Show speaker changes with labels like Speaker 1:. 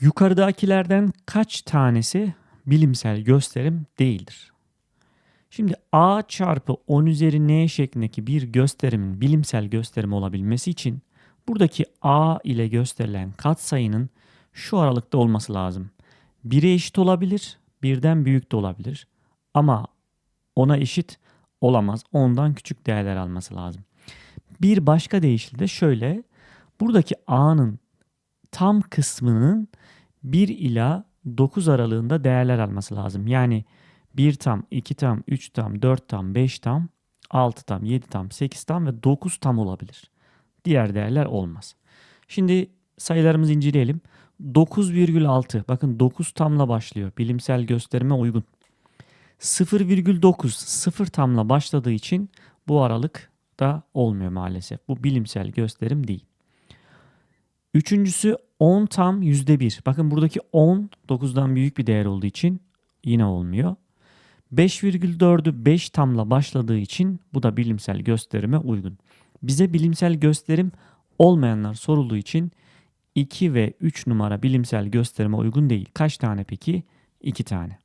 Speaker 1: Yukarıdakilerden kaç tanesi bilimsel gösterim değildir? Şimdi a çarpı 10 üzeri n şeklindeki bir gösterimin bilimsel gösterim olabilmesi için buradaki a ile gösterilen katsayının şu aralıkta olması lazım. 1'e eşit olabilir, birden büyük de olabilir. Ama ona eşit olamaz. Ondan küçük değerler alması lazım. Bir başka deyişle de şöyle. Buradaki a'nın tam kısmının 1 ila 9 aralığında değerler alması lazım. Yani 1 tam, 2 tam, 3 tam, 4 tam, 5 tam, 6 tam, 7 tam, 8 tam ve 9 tam olabilir. Diğer değerler olmaz. Şimdi sayılarımızı inceleyelim. 9,6 bakın 9 tamla başlıyor. Bilimsel gösterime uygun. 0,9 0 tamla başladığı için bu aralık da olmuyor maalesef. Bu bilimsel gösterim değil. Üçüncüsü 10 tam %1. Bakın buradaki 10 9'dan büyük bir değer olduğu için yine olmuyor. 5,4'ü 5 tamla başladığı için bu da bilimsel gösterime uygun. Bize bilimsel gösterim olmayanlar sorulduğu için 2 ve 3 numara bilimsel gösterime uygun değil. Kaç tane peki? 2 tane.